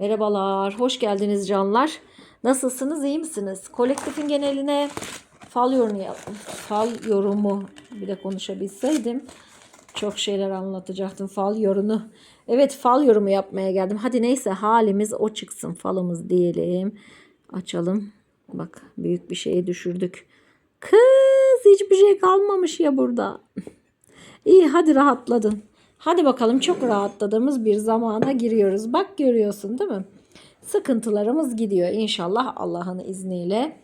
Merhabalar, hoş geldiniz canlar. Nasılsınız, iyi misiniz? Kolektifin geneline fal yorumu, fal yorumu bir de konuşabilseydim çok şeyler anlatacaktım fal yorunu. Evet fal yorumu yapmaya geldim. Hadi neyse halimiz o çıksın falımız diyelim. Açalım. Bak büyük bir şeyi düşürdük. Kız hiçbir şey kalmamış ya burada. İyi hadi rahatladın. Hadi bakalım çok rahatladığımız bir zamana giriyoruz. Bak görüyorsun değil mi? Sıkıntılarımız gidiyor inşallah Allah'ın izniyle.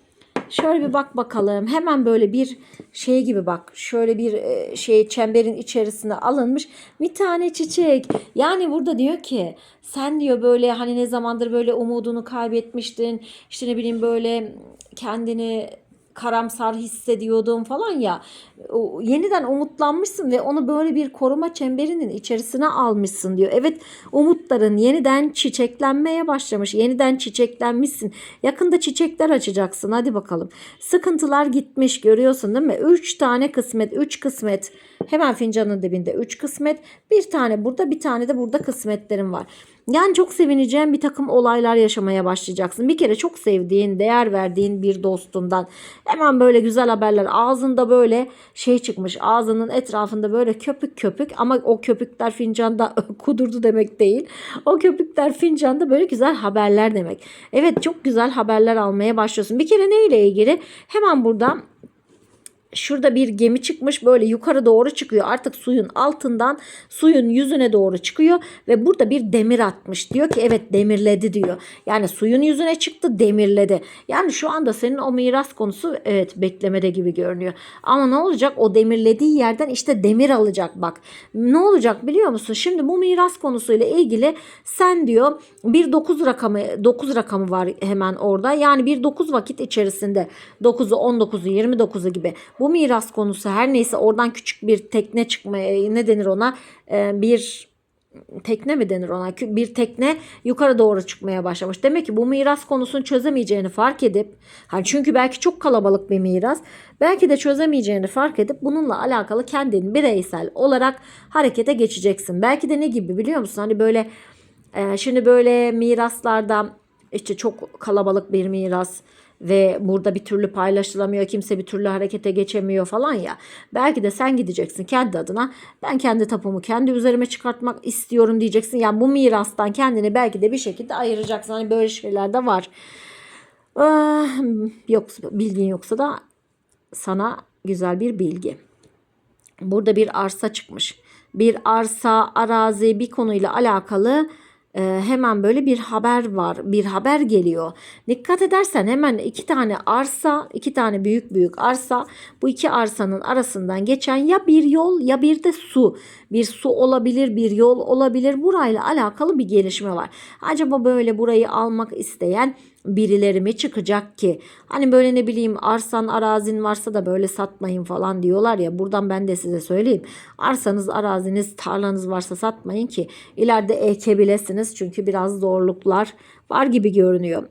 Şöyle bir bak bakalım. Hemen böyle bir şey gibi bak. Şöyle bir e, şey çemberin içerisine alınmış bir tane çiçek. Yani burada diyor ki sen diyor böyle hani ne zamandır böyle umudunu kaybetmiştin. İşte ne bileyim böyle kendini karamsar hissediyordum falan ya. Yeniden umutlanmışsın ve onu böyle bir koruma çemberinin içerisine almışsın diyor. Evet umutların yeniden çiçeklenmeye başlamış. Yeniden çiçeklenmişsin. Yakında çiçekler açacaksın. Hadi bakalım. Sıkıntılar gitmiş görüyorsun değil mi? Üç tane kısmet. Üç kısmet. Hemen fincanın dibinde üç kısmet. Bir tane burada bir tane de burada kısmetlerin var. Yani çok sevineceğin bir takım olaylar yaşamaya başlayacaksın. Bir kere çok sevdiğin, değer verdiğin bir dostundan hemen böyle güzel haberler ağzında böyle şey çıkmış. Ağzının etrafında böyle köpük köpük ama o köpükler fincanda kudurdu demek değil. O köpükler fincanda böyle güzel haberler demek. Evet çok güzel haberler almaya başlıyorsun. Bir kere neyle ilgili? Hemen burada şurada bir gemi çıkmış böyle yukarı doğru çıkıyor. Artık suyun altından suyun yüzüne doğru çıkıyor ve burada bir demir atmış. Diyor ki evet demirledi diyor. Yani suyun yüzüne çıktı demirledi. Yani şu anda senin o miras konusu evet beklemede gibi görünüyor. Ama ne olacak o demirlediği yerden işte demir alacak bak. Ne olacak biliyor musun? Şimdi bu miras konusuyla ilgili sen diyor bir 9 rakamı 9 rakamı var hemen orada. Yani bir 9 vakit içerisinde 9'u 19'u 29'u gibi bu miras konusu her neyse oradan küçük bir tekne çıkmaya ne denir ona Ee, bir tekne mi denir ona bir tekne yukarı doğru çıkmaya başlamış. Demek ki bu miras konusunu çözemeyeceğini fark edip hani çünkü belki çok kalabalık bir miras belki de çözemeyeceğini fark edip bununla alakalı kendin bireysel olarak harekete geçeceksin. Belki de ne gibi biliyor musun? Hani böyle e, şimdi böyle miraslarda işte çok kalabalık bir miras ve burada bir türlü paylaşılamıyor, kimse bir türlü harekete geçemiyor falan ya. Belki de sen gideceksin kendi adına. Ben kendi tapumu kendi üzerime çıkartmak istiyorum diyeceksin. Yani bu mirastan kendini belki de bir şekilde ayıracaksın. Hani böyle şeyler de var. Ah, yok bilgin yoksa da sana güzel bir bilgi. Burada bir arsa çıkmış. Bir arsa, arazi bir konuyla alakalı e, hemen böyle bir haber var. Bir haber geliyor. Dikkat edersen hemen iki tane arsa, iki tane büyük büyük arsa. Bu iki arsanın arasından geçen ya bir yol ya bir de su. Bir su olabilir, bir yol olabilir. Burayla alakalı bir gelişme var. Acaba böyle burayı almak isteyen birileri mi çıkacak ki? Hani böyle ne bileyim arsan arazin varsa da böyle satmayın falan diyorlar ya. Buradan ben de size söyleyeyim. Arsanız araziniz tarlanız varsa satmayın ki ileride ekebilesiniz. Çünkü biraz zorluklar var gibi görünüyor.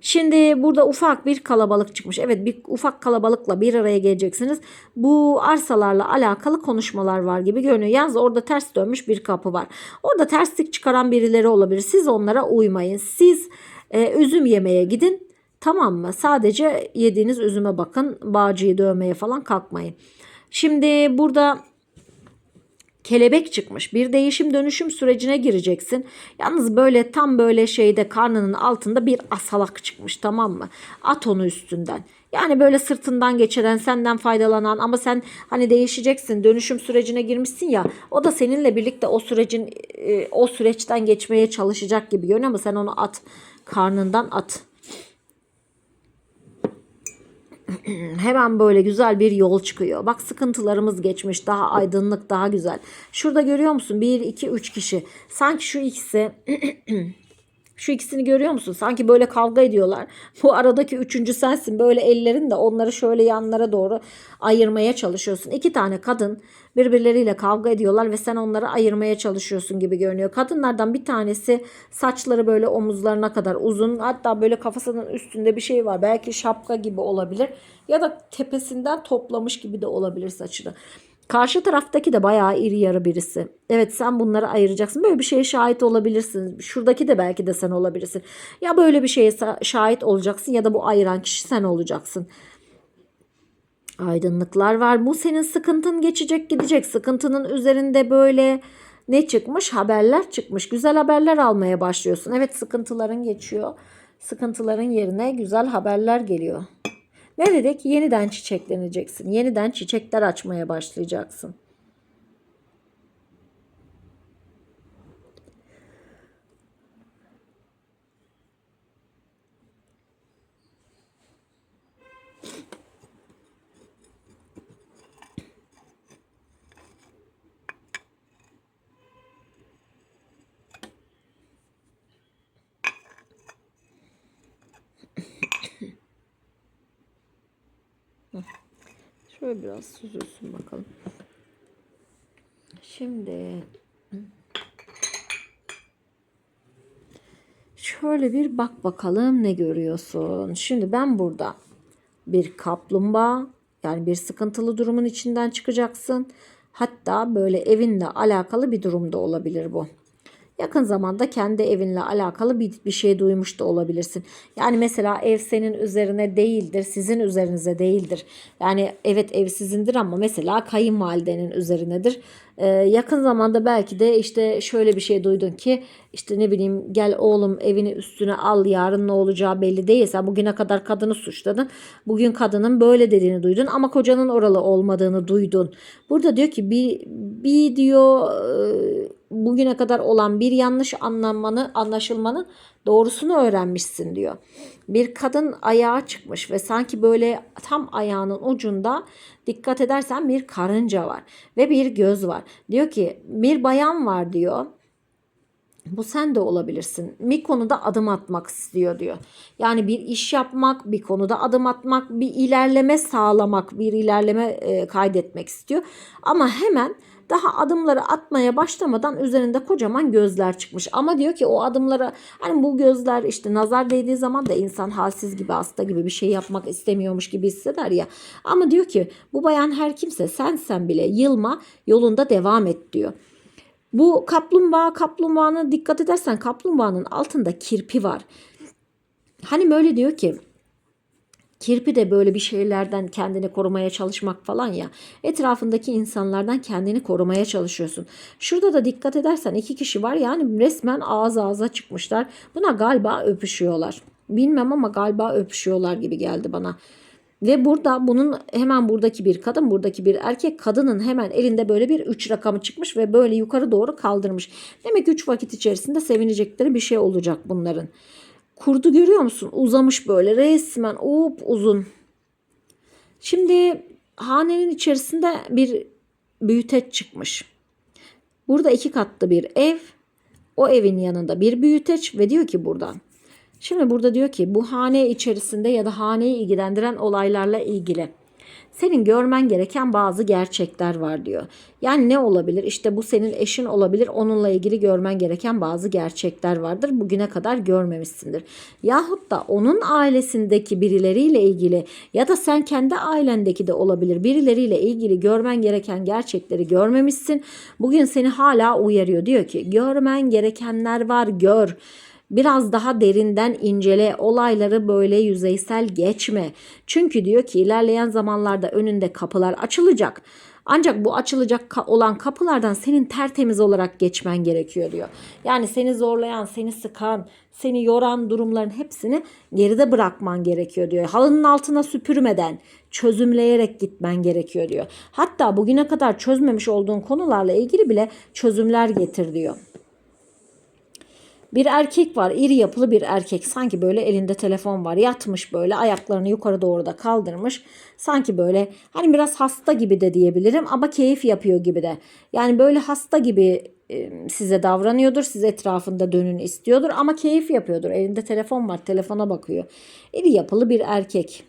Şimdi burada ufak bir kalabalık çıkmış. Evet bir ufak kalabalıkla bir araya geleceksiniz. Bu arsalarla alakalı konuşmalar var gibi görünüyor. Yalnız orada ters dönmüş bir kapı var. Orada terslik çıkaran birileri olabilir. Siz onlara uymayın. Siz e, üzüm yemeye gidin. Tamam mı? Sadece yediğiniz üzüme bakın. Bağcıyı dövmeye falan kalkmayın. Şimdi burada kelebek çıkmış. Bir değişim dönüşüm sürecine gireceksin. Yalnız böyle tam böyle şeyde karnının altında bir asalak çıkmış tamam mı? At onu üstünden. Yani böyle sırtından geçiren, senden faydalanan ama sen hani değişeceksin, dönüşüm sürecine girmişsin ya. O da seninle birlikte o sürecin e, o süreçten geçmeye çalışacak gibi görünüyor ama sen onu at karnından at. hemen böyle güzel bir yol çıkıyor. Bak sıkıntılarımız geçmiş. Daha aydınlık, daha güzel. Şurada görüyor musun? 1, 2, 3 kişi. Sanki şu ikisi Şu ikisini görüyor musun? Sanki böyle kavga ediyorlar. Bu aradaki üçüncü sensin. Böyle ellerin de onları şöyle yanlara doğru ayırmaya çalışıyorsun. İki tane kadın birbirleriyle kavga ediyorlar ve sen onları ayırmaya çalışıyorsun gibi görünüyor. Kadınlardan bir tanesi saçları böyle omuzlarına kadar uzun. Hatta böyle kafasının üstünde bir şey var. Belki şapka gibi olabilir. Ya da tepesinden toplamış gibi de olabilir saçını. Karşı taraftaki de bayağı iri yarı birisi. Evet sen bunları ayıracaksın. Böyle bir şeye şahit olabilirsin. Şuradaki de belki de sen olabilirsin. Ya böyle bir şeye şahit olacaksın ya da bu ayıran kişi sen olacaksın. Aydınlıklar var. Bu senin sıkıntın geçecek gidecek. Sıkıntının üzerinde böyle ne çıkmış? Haberler çıkmış. Güzel haberler almaya başlıyorsun. Evet sıkıntıların geçiyor. Sıkıntıların yerine güzel haberler geliyor. Ne dedik? Yeniden çiçekleneceksin. Yeniden çiçekler açmaya başlayacaksın. Şöyle biraz süzülsün bakalım. Şimdi şöyle bir bak bakalım ne görüyorsun. Şimdi ben burada bir kaplumbağa yani bir sıkıntılı durumun içinden çıkacaksın. Hatta böyle evinle alakalı bir durumda olabilir bu. Yakın zamanda kendi evinle alakalı bir, bir şey duymuş da olabilirsin. Yani mesela ev senin üzerine değildir, sizin üzerinize değildir. Yani evet ev sizindir ama mesela kayınvalidenin üzerinedir. Ee, yakın zamanda belki de işte şöyle bir şey duydun ki işte ne bileyim gel oğlum evini üstüne al yarın ne olacağı belli değil. Sen bugüne kadar kadını suçladın. Bugün kadının böyle dediğini duydun ama kocanın oralı olmadığını duydun. Burada diyor ki bir, bir diyor e, bugüne kadar olan bir yanlış anlamanı, anlaşılmanın doğrusunu öğrenmişsin diyor. Bir kadın ayağa çıkmış ve sanki böyle tam ayağının ucunda dikkat edersen bir karınca var ve bir göz var. Diyor ki bir bayan var diyor. Bu sen de olabilirsin. Bir konuda adım atmak istiyor diyor. Yani bir iş yapmak, bir konuda adım atmak, bir ilerleme sağlamak, bir ilerleme e, kaydetmek istiyor. Ama hemen daha adımları atmaya başlamadan üzerinde kocaman gözler çıkmış. Ama diyor ki o adımlara hani bu gözler işte nazar değdiği zaman da insan halsiz gibi hasta gibi bir şey yapmak istemiyormuş gibi hisseder ya. Ama diyor ki bu bayan her kimse sen sen bile yılma yolunda devam et diyor. Bu kaplumbağa kaplumbağanın dikkat edersen kaplumbağanın altında kirpi var. Hani böyle diyor ki kirpi de böyle bir şeylerden kendini korumaya çalışmak falan ya. Etrafındaki insanlardan kendini korumaya çalışıyorsun. Şurada da dikkat edersen iki kişi var yani resmen ağız ağza çıkmışlar. Buna galiba öpüşüyorlar. Bilmem ama galiba öpüşüyorlar gibi geldi bana. Ve burada bunun hemen buradaki bir kadın, buradaki bir erkek kadının hemen elinde böyle bir 3 rakamı çıkmış ve böyle yukarı doğru kaldırmış. Demek ki 3 vakit içerisinde sevinecekleri bir şey olacak bunların. Kurdu görüyor musun? Uzamış böyle resmen up uzun. Şimdi hanenin içerisinde bir büyüteç çıkmış. Burada iki katlı bir ev. O evin yanında bir büyüteç ve diyor ki buradan. Şimdi burada diyor ki bu hane içerisinde ya da haneyi ilgilendiren olaylarla ilgili senin görmen gereken bazı gerçekler var diyor. Yani ne olabilir? İşte bu senin eşin olabilir. Onunla ilgili görmen gereken bazı gerçekler vardır. Bugüne kadar görmemişsindir. Yahut da onun ailesindeki birileriyle ilgili ya da sen kendi ailendeki de olabilir. Birileriyle ilgili görmen gereken gerçekleri görmemişsin. Bugün seni hala uyarıyor. Diyor ki görmen gerekenler var gör. Biraz daha derinden incele, olayları böyle yüzeysel geçme. Çünkü diyor ki ilerleyen zamanlarda önünde kapılar açılacak. Ancak bu açılacak olan kapılardan senin tertemiz olarak geçmen gerekiyor diyor. Yani seni zorlayan, seni sıkan, seni yoran durumların hepsini geride bırakman gerekiyor diyor. Halının altına süpürmeden çözümleyerek gitmen gerekiyor diyor. Hatta bugüne kadar çözmemiş olduğun konularla ilgili bile çözümler getir diyor. Bir erkek var iri yapılı bir erkek. Sanki böyle elinde telefon var. Yatmış böyle ayaklarını yukarı doğru da kaldırmış. Sanki böyle hani biraz hasta gibi de diyebilirim ama keyif yapıyor gibi de. Yani böyle hasta gibi size davranıyordur siz etrafında dönün istiyordur ama keyif yapıyordur. Elinde telefon var telefona bakıyor. İri yapılı bir erkek.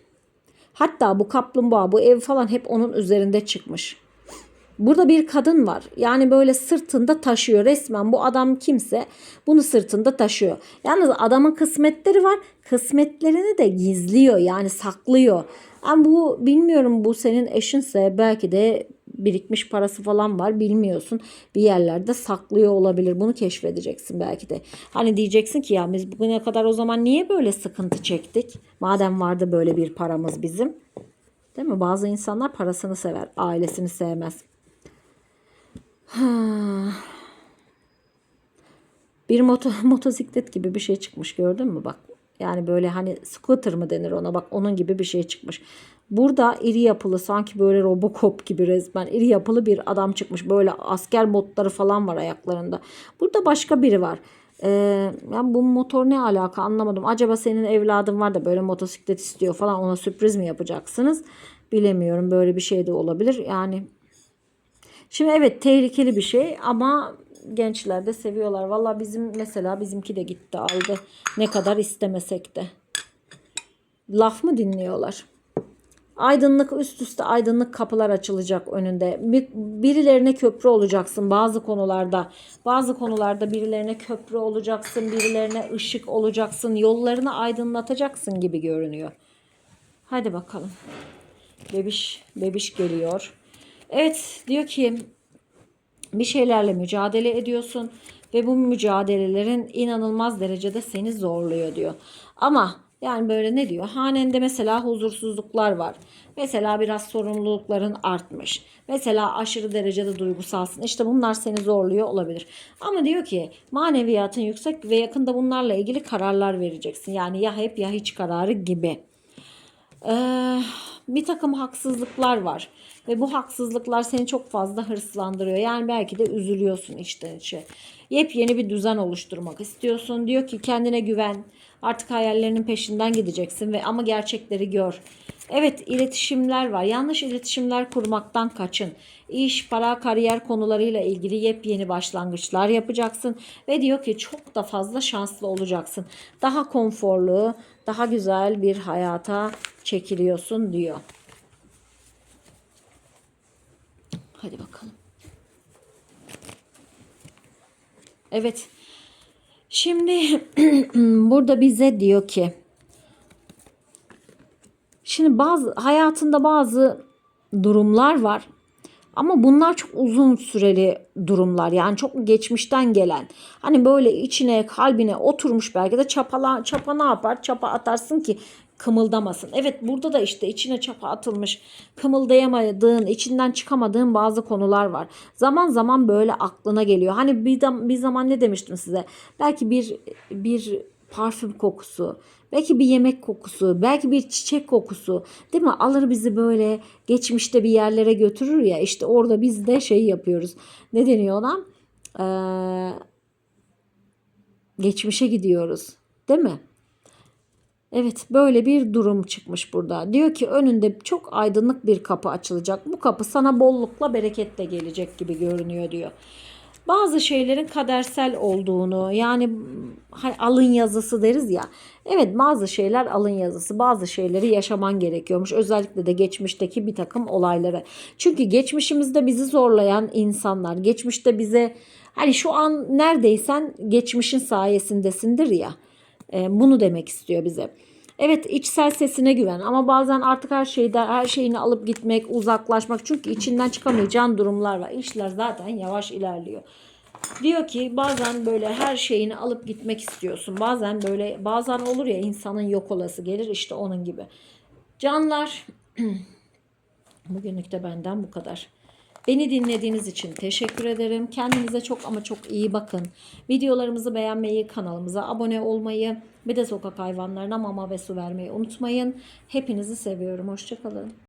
Hatta bu kaplumbağa bu ev falan hep onun üzerinde çıkmış. Burada bir kadın var. Yani böyle sırtında taşıyor resmen. Bu adam kimse bunu sırtında taşıyor. Yalnız adamın kısmetleri var. Kısmetlerini de gizliyor yani saklıyor. Yani bu bilmiyorum bu senin eşinse belki de birikmiş parası falan var bilmiyorsun. Bir yerlerde saklıyor olabilir. Bunu keşfedeceksin belki de. Hani diyeceksin ki ya biz bugüne kadar o zaman niye böyle sıkıntı çektik? Madem vardı böyle bir paramız bizim. Değil mi? Bazı insanlar parasını sever, ailesini sevmez. Bir moto, motosiklet gibi bir şey çıkmış gördün mü bak. Yani böyle hani scooter mı denir ona bak onun gibi bir şey çıkmış. Burada iri yapılı sanki böyle Robocop gibi resmen iri yapılı bir adam çıkmış. Böyle asker botları falan var ayaklarında. Burada başka biri var. Ee, yani bu motor ne alaka anlamadım. Acaba senin evladın var da böyle motosiklet istiyor falan ona sürpriz mi yapacaksınız? Bilemiyorum böyle bir şey de olabilir. Yani Şimdi evet tehlikeli bir şey ama gençler de seviyorlar. Valla bizim mesela bizimki de gitti aldı. Ne kadar istemesek de. Laf mı dinliyorlar? Aydınlık üst üste aydınlık kapılar açılacak önünde. Bir- Birilerine köprü olacaksın bazı konularda. Bazı konularda birilerine köprü olacaksın, birilerine ışık olacaksın, yollarını aydınlatacaksın gibi görünüyor. Hadi bakalım. Bebiş, bebiş geliyor. Evet diyor ki bir şeylerle mücadele ediyorsun ve bu mücadelelerin inanılmaz derecede seni zorluyor diyor. Ama yani böyle ne diyor? Hanende mesela huzursuzluklar var. Mesela biraz sorumlulukların artmış. Mesela aşırı derecede duygusalsın. İşte bunlar seni zorluyor olabilir. Ama diyor ki maneviyatın yüksek ve yakında bunlarla ilgili kararlar vereceksin. Yani ya hep ya hiç kararı gibi. Ee, bir takım haksızlıklar var ve bu haksızlıklar seni çok fazla hırslandırıyor. Yani belki de üzülüyorsun içten içe. Yepyeni bir düzen oluşturmak istiyorsun. Diyor ki kendine güven. Artık hayallerinin peşinden gideceksin ve ama gerçekleri gör. Evet iletişimler var. Yanlış iletişimler kurmaktan kaçın. İş, para, kariyer konularıyla ilgili yepyeni başlangıçlar yapacaksın. Ve diyor ki çok da fazla şanslı olacaksın. Daha konforlu, daha güzel bir hayata çekiliyorsun diyor. Hadi bakalım. Evet. Şimdi burada bize diyor ki Şimdi bazı hayatında bazı durumlar var. Ama bunlar çok uzun süreli durumlar. Yani çok geçmişten gelen. Hani böyle içine, kalbine oturmuş belki de çapala, çapa ne yapar? Çapa atarsın ki kımıldamasın. Evet burada da işte içine çapa atılmış, kımıldayamadığın, içinden çıkamadığın bazı konular var. Zaman zaman böyle aklına geliyor. Hani bir, bir zaman ne demiştim size? Belki bir bir parfüm kokusu, belki bir yemek kokusu, belki bir çiçek kokusu değil mi? Alır bizi böyle geçmişte bir yerlere götürür ya işte orada biz de şey yapıyoruz. Ne deniyor ona? Ee, geçmişe gidiyoruz değil mi? Evet böyle bir durum çıkmış burada. Diyor ki önünde çok aydınlık bir kapı açılacak. Bu kapı sana bollukla bereketle gelecek gibi görünüyor diyor bazı şeylerin kadersel olduğunu yani hani alın yazısı deriz ya. Evet bazı şeyler alın yazısı bazı şeyleri yaşaman gerekiyormuş. Özellikle de geçmişteki bir takım olayları. Çünkü geçmişimizde bizi zorlayan insanlar geçmişte bize hani şu an neredeysen geçmişin sayesindesindir ya. E, bunu demek istiyor bize. Evet içsel sesine güven ama bazen artık her şeyden her şeyini alıp gitmek, uzaklaşmak çünkü içinden çıkamayacağın durumlar var. İşler zaten yavaş ilerliyor. Diyor ki bazen böyle her şeyini alıp gitmek istiyorsun. Bazen böyle bazen olur ya insanın yok olası gelir işte onun gibi. Canlar bugünlük de benden bu kadar. Beni dinlediğiniz için teşekkür ederim. Kendinize çok ama çok iyi bakın. Videolarımızı beğenmeyi, kanalımıza abone olmayı ve de sokak hayvanlarına mama ve su vermeyi unutmayın. Hepinizi seviyorum. Hoşçakalın.